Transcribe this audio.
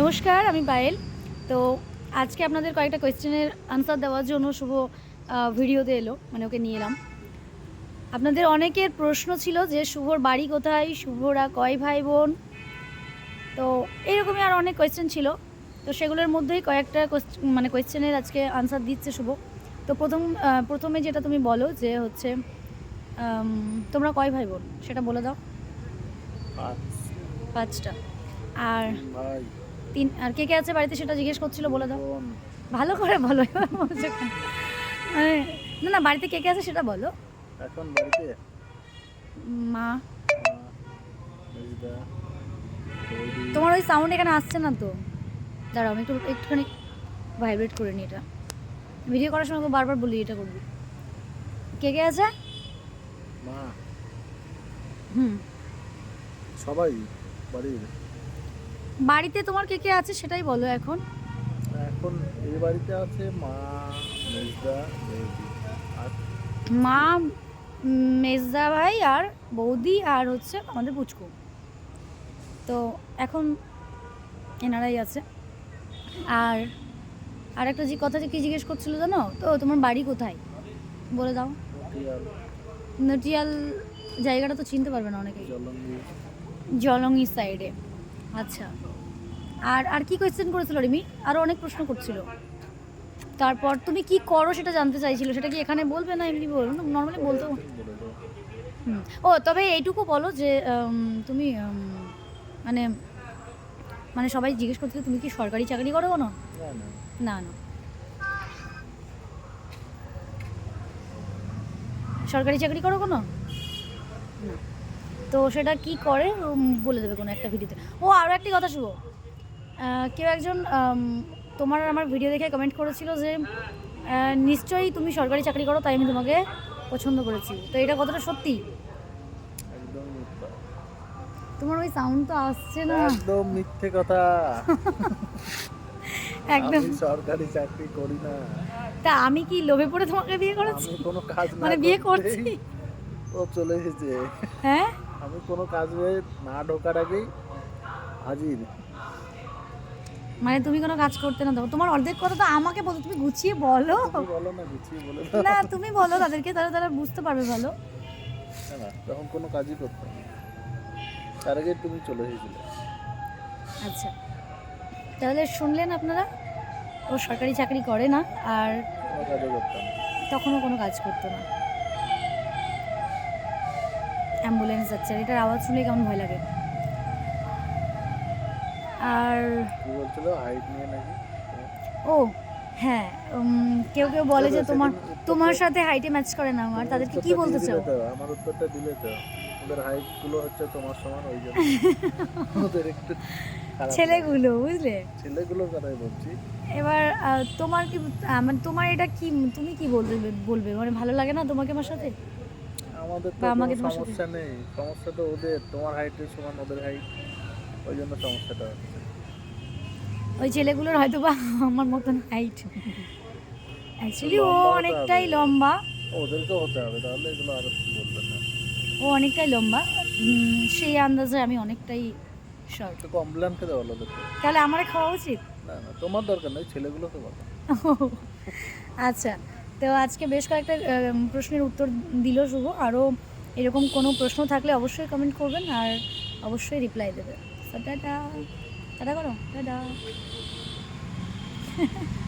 নমস্কার আমি পায়েল। তো আজকে আপনাদের কয়েকটা কোয়েশ্চেনের আনসার দেওয়ার জন্য শুভ ভিডিওতে এলো মানে ওকে নিয়ে এলাম। আপনাদের অনেকের প্রশ্ন ছিল যে শুভর বাড়ি কোথায় শুভরা কয় ভাই বোন তো এইরকমই আর অনেক কোয়েশ্চেন ছিল। তো সেগুলোর মধ্যেই কয়েকটা মানে কোয়েশ্চেনের আজকে আনসার দিচ্ছে শুভ। তো প্রথম প্রথমে যেটা তুমি বলো যে হচ্ছে তোমরা কয় ভাই বোন সেটা বলে দাও। পাঁচটা। আর তিন আর কে কে আছে বাড়িতে সেটা জিজ্ঞেস করছিল বলে দাও। ভালো করে বলো এবার বলছো মানে না না বাড়িতে কে কে আছে সেটা বলো। এখন বাড়িতে? মা। তোমার ওই সাউন্ড এখানে আসছে না তো? দাঁড়াও আমি একটু একটুখানি ভাইব্রেট করে নিই এটা। ভিডিও করার সময় বারবার বলি এটা করবি। কে কে আছে? মা। হুম। সবাই বাড়ির। বাড়িতে তোমার কে কে আছে সেটাই বলো এখন। এখন এই বাড়িতে আছে মা মেজদা আর মা মেজদা ভাই আর বৌদি আর হচ্ছে আমাদের পুচকু। তো এখন এনারাই আছে। আর আর একটা যে কথা যে কি জিজ্ঞেস করছিল জানো? তো তোমার বাড়ি কোথায়? বলে দাও। নটিয়াল। জায়গাটা তো চিনতে পারবে না অনেকেই। জলঙ্গি। সাইডে আচ্ছা। আর আর কি কোয়েশ্চেন করেছিল রিমি? আরও অনেক প্রশ্ন করছিল। তারপর তুমি কি করো সেটা জানতে চাইছিল? সেটা কি এখানে বলবে না এমনি বলবে নর্মালি বলতো। হুম। ও তবে এইটুকু বলো যে তুমি মানে মানে সবাই জিজ্ঞেস করছিল তুমি কি সরকারি চাকরি করো না। না না। সরকারি চাকরি করো কোনো? না। তো সেটা কি করে? বলে দেবে কোনো একটা ভিডিওতে। ও আরও একটি কথা শুভ কেউ একজন তোমার আর আমার ভিডিও দেখে কমেন্ট করেছিল যে নিশ্চয়ই তুমি সরকারি চাকরি করো তাই আমি তোমাকে পছন্দ করেছি। তো এটা কতটা সত্যি? একদম তোমার ওই সাউন্ড তো আসছে না। একদম মিথ্যে কথা। একদম। সরকারি চাকরি করি না। তা আমি কি লোভে পড়ে তোমাকে বিয়ে করেছি? আমি কোনো কাজ না মানে বিয়ে করছি? ও চলে এসেছে। হ্যাঁ? আমি কোনো কাজে না ঢোকার আগেই হাজির। মানে তুমি কোনো কাজ করতে না দাও। তোমার অর্ধেক কথা তো আমাকে বলো তুমি গুছিয়ে বলো। বলো না গুছিয়ে বলে না তুমি বলো তাদেরকে তারা তারা বুঝতে পারবে ভালো না, তখন কোনো কাজই করতাম না। তার আগে তুমি চলে এসেছিলে। আচ্ছা। তাহলে শুনলেন আপনারা ও সরকারি চাকরি করে না আর তখনও কোনো কাজ করতো না। অ্যাম্বুলেন্স যাচ্ছে। আর এটার আওয়াজ শুনলে কেমন ভয় লাগে। আর ও হ্যাঁ কেউ কেউ বলে যে তোমার তোমার সাথে হাইটে ম্যাচ করে না আমার। তাদেরকে কি বলতে চাও? আমার উত্তরটা দিলে তো। ওদের হাইটগুলো হচ্ছে তোমার সমান ওই জন্য। ওদের একটু ছেলেগুলো বুঝলে? ছেলেগুলোর কথাই বলছি। এবার তোমার কি মানে তোমার এটা কি তুমি কি বলবে বলবে? মানে ভালো লাগে না তোমাকে আমার সাথে? আমাদের তো আমাকে সমস্যা নেই। সমস্যা তো ওদের। তোমার হাইটের সমান ওদের হাইট ওই জন্য সমস্যাটা হচ্ছে। ওই ছেলেগুলোর হয়তো বা আমার মতন হাইট অ্যাকচুয়ালি ও অনেকটাই। লম্বা। ওদেরকেও হতে হবে তাহলে এগুলো আরও বলবে না। ও অনেকটাই লম্বা। সেই আন্দাজে আমি অনেকটাই শর্ট একটু কমপ্লেন খেতে বলো ওদেরকে। তাহলে আমার খাওয়া উচিত? না না তোমার দরকার নেই ছেলেগুলোকে বলো। আচ্ছা। তো আজকে বেশ কয়েকটা প্রশ্নের উত্তর দিল শুভ। আরও এরকম কোনো প্রশ্ন থাকলে অবশ্যই কমেন্ট করবেন আর অবশ্যই রিপ্লাই দেবে টাটা। টাটা করো। টাটা।